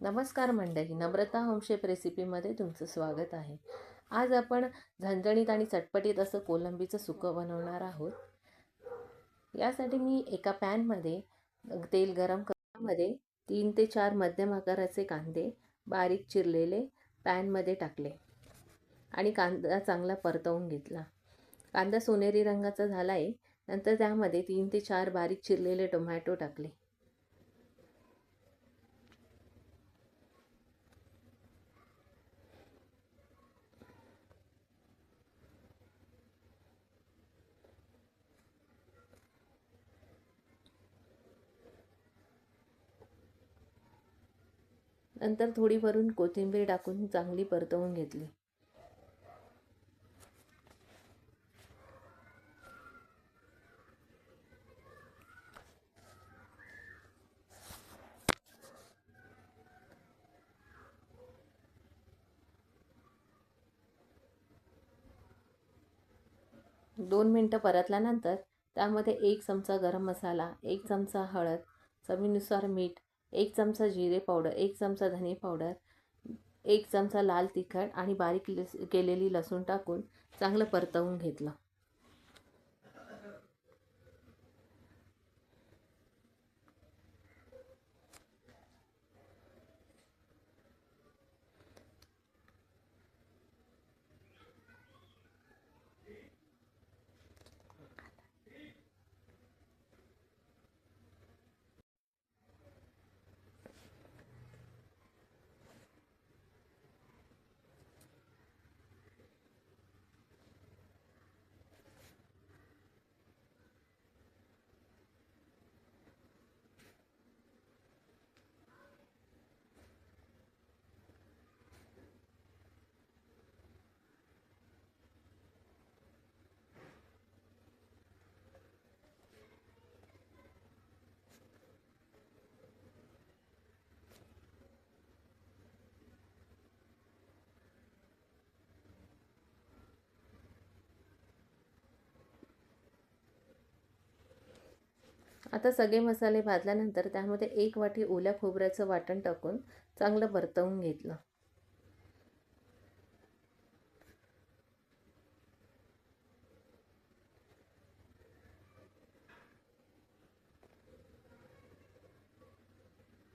नमस्कार मंडळी नम्रता होमशेप रेसिपीमध्ये तुमचं स्वागत आहे. आज आपण झणझणीत आणि चटपटीत असं कोलंबीचं सुकं बनवणार आहोत. यासाठी मी एका पॅनमध्ये तेल गरम करण्यामध्ये तीन ते चार मध्यम आकाराचे कांदे बारीक चिरलेले पॅनमध्ये टाकले आणि कांदा चांगला परतवून घेतला. कांदा सोनेरी रंगाचा झाला आहे नंतर त्यामध्ये तीन ते चार बारीक चिरलेले टोमॅटो टाकले. नंतर थोडी भरून कोथिंबीर टाकून चांगली परतवून घेतली. दोन मिनटं परतल्यानंतर त्यामध्ये एक चमचा गरम मसाला एक चमचा हळद चवीनुसार मीठ एक चमचा जिरे पावडर एक चमचा धने पावडर एक चमचा लाल तिखट आणि बारीक लस केलेली लसूण टाकून चांगलं परतवून घेतलं. आता सगळे मसाले भाजल्यानंतर त्यामध्ये एक वाटी ओल्या खोबऱ्याचं वाटण टाकून चांगलं परतवून घेतलं.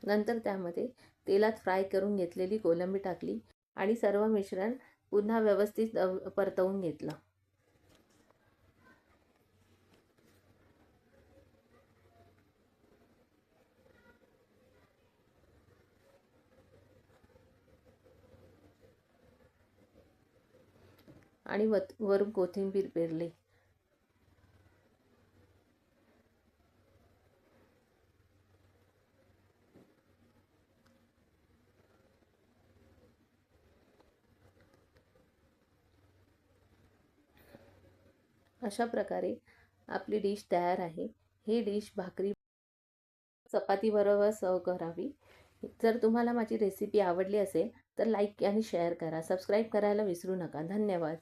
नंतर त्यामध्ये तेलात फ्राय करून घेतलेली कोलंबी टाकली आणि सर्व मिश्रण पुन्हा व्यवस्थित परतवून घेतलं. आणि वत वर कोथिंबीर पेरली. अशा प्रकारे आपली डिश तयार आहे. ही डिश भाकरी चपातीबरोबर सर्व करावी. जर तुम्हाला माझी रेसिपी आवडली असेल तर लाईक आणि शेअर करा. सबस्क्राईब करायला विसरू नका. धन्यवाद.